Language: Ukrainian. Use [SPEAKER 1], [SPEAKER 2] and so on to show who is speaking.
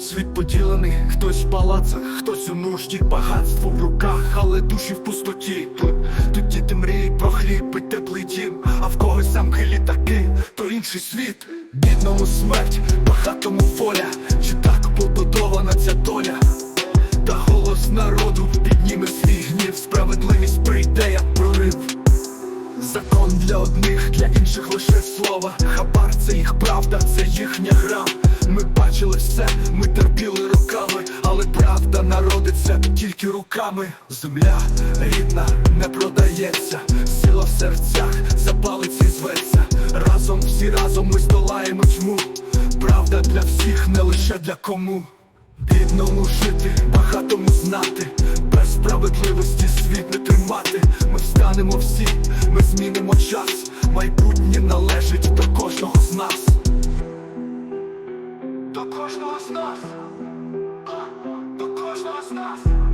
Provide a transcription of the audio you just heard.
[SPEAKER 1] світ поділений, хтось в палацах, хтось у нужді, багатство в руках, але душі в пустоті. Тут діти мріють про хліб і теплий дім, а в когось замки літаки, то інший світ. Бідному смерть, багатому воля, чи так побудована ця доля? Та голос народу підніме свій гнів, справедливість прийде, як прорив. Закон для одних, для інших лише слова. Хабар це їх правда, це тільки руками. Земля рідна не продається, сила в серцях запалиться і зветься. Разом, всі разом ми здолаємо тьму. Правда для всіх, не лише для кому. Бідному жити, багатому знати, без справедливості світ не тримати. Ми встанемо всі, ми змінимо час. Майбутнє належить до кожного з нас. До кожного з нас. До кожного з нас.